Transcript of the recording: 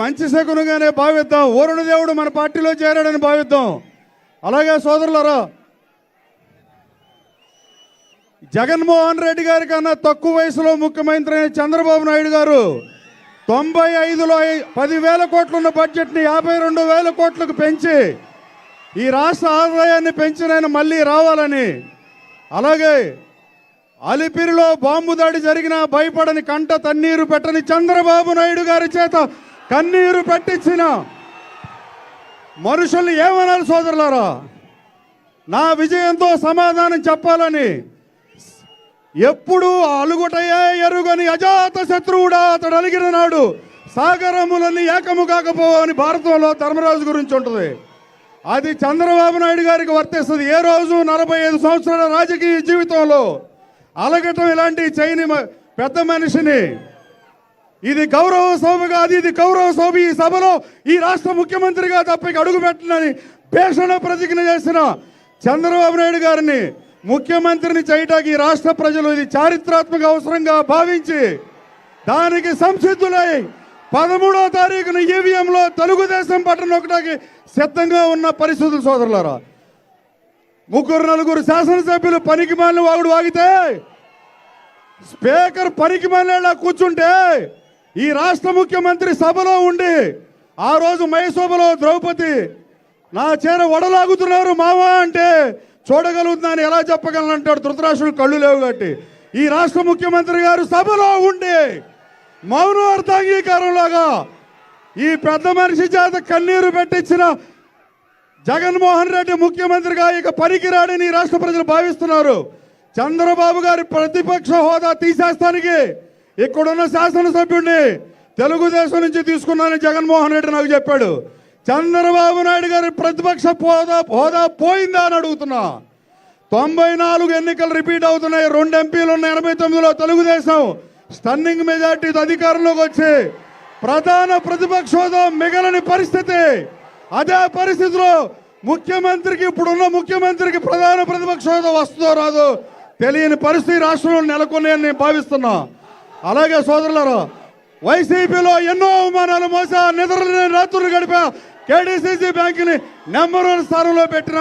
మంచి శకునుగానే భావిద్దాం. వరుణ దేవుడు మన పార్టీలో చేరాడని భావిద్దాం. అలాగే సోదరులరా జగన్మోహన్ రెడ్డి గారి కన్నా తక్కువ వయసులో ముఖ్యమంత్రి అయిన చంద్రబాబు నాయుడు గారు తొంభై ఐదులో పదివేల కోట్లున్న బడ్జెట్ని యాభై రెండు వేల కోట్లకు పెంచి ఈ రాష్ట్ర ఆదాయాన్ని పెంచిన ఆయన మళ్ళీ రావాలని. అలాగే అలిపిరిలో బాంబు దాడి జరిగిన భయపడని కంట తన్నీరు పెట్టని చంద్రబాబు నాయుడు గారి చేత కన్నీరు పెట్టించిన మనుషుల్ని ఏమనాలి సోదరులారా? నా విజయంతో సమాధానం చెప్పాలని ఎప్పుడు అలుగుటయే ఎరుగని అజాత శత్రువుడా అతడు అలిగిన నాడు సాగరములని ఏకము కాకపోవని భారతంలో ధర్మరాజు గురించి ఉంటుంది. అది చంద్రబాబు నాయుడు గారికి వర్తిస్తుంది. ఏ రోజు నలభై ఐదు సంవత్సరాల రాజకీయ జీవితంలో అలగటం ఇలాంటి చేయని మ- పెద్ద మనిషిని ఇది గౌరవ సభ కాదు ఇది గౌరవ సభ ఈ సభలో ఈ రాష్ట్ర ముఖ్యమంత్రిగా తప్పకి అడుగు పెట్టనని భేషణ ప్రతిజ్ఞ చేసిన చంద్రబాబు నాయుడు గారిని ముఖ్యమంత్రిని చేయటానికి ఈ రాష్ట్ర ప్రజలు ఇది చారిత్రాత్మక అవసరంగా భావించి దానికి సంసిద్ధులై పదమూడో తారీఖున ఈవీఎంలో తెలుగుదేశం పట్టణ ఒకటికి సిద్ధంగా ఉన్న పరిస్థితులు సోదరులారా ముగ్గురు నలుగురు శాసనసభ్యులు పనికి మాలిన వాగుడు వాగితే స్పీకర్ పనికి మాలిన కూర్చుంటే ఈ రాష్ట్ర ముఖ్యమంత్రి సభలో ఉండి ఆ రోజు మైసభలో ద్రౌపది నా చేర వడలాగుతున్నారు మావా అంటే చూడగలుగుతున్నాను ఎలా చెప్పగలను అంటాడు ధృతరాష్ట్రుడు కళ్ళు లేవు కాబట్టి. ఈ రాష్ట్ర ముఖ్యమంత్రి గారు సభలో ఉండి మౌన అర్థాంగీకారంలాగా ఈ పెద్ద మనిషి చేత కన్నీరు పెట్టించిన జగన్మోహన్ రెడ్డి ముఖ్యమంత్రిగా ఇక పనికిరాడని ఈ రాష్ట్ర ప్రజలు భావిస్తున్నారు. చంద్రబాబు గారి ప్రతిపక్ష హోదా తీసేస్తానికి ఇక్కడున్న శాసనసభ్యుడిని తెలుగుదేశం నుంచి తీసుకున్నానని జగన్మోహన్ రెడ్డి నాకు చెప్పాడు. చంద్రబాబు నాయుడు గారి ప్రతిపక్ష హోదా హోదా పోయిందా అని అడుగుతున్నా. తొంభై నాలుగు ఎన్నికలు రిపీట్ అవుతున్నాయి. రెండు ఎంపీలు ఉన్న ఎనభై తొమ్మిదిలో తెలుగుదేశం స్టన్నింగ్ మెజార్టీ అధికారంలోకి వచ్చి ప్రధాన ప్రతిపక్ష హోదా మిగలని పరిస్థితి. అదే పరిస్థితిలో ముఖ్యమంత్రికి ఇప్పుడున్న ముఖ్యమంత్రికి ప్రధాన ప్రతిపక్ష హోదా వస్తుందో రాదో తెలియని పరిస్థితి రాష్ట్రంలో నెలకొన్నాయని నేను భావిస్తున్నా. అలాగే సోదరులారా వైసీపీలో ఎన్నో అవమానాలు మోసా నిద్రలేని రాత్రులు గడిపా కేడీసీసీ బ్యాంకుని నెంబర్ వన్ స్థానంలో పెట్టిన.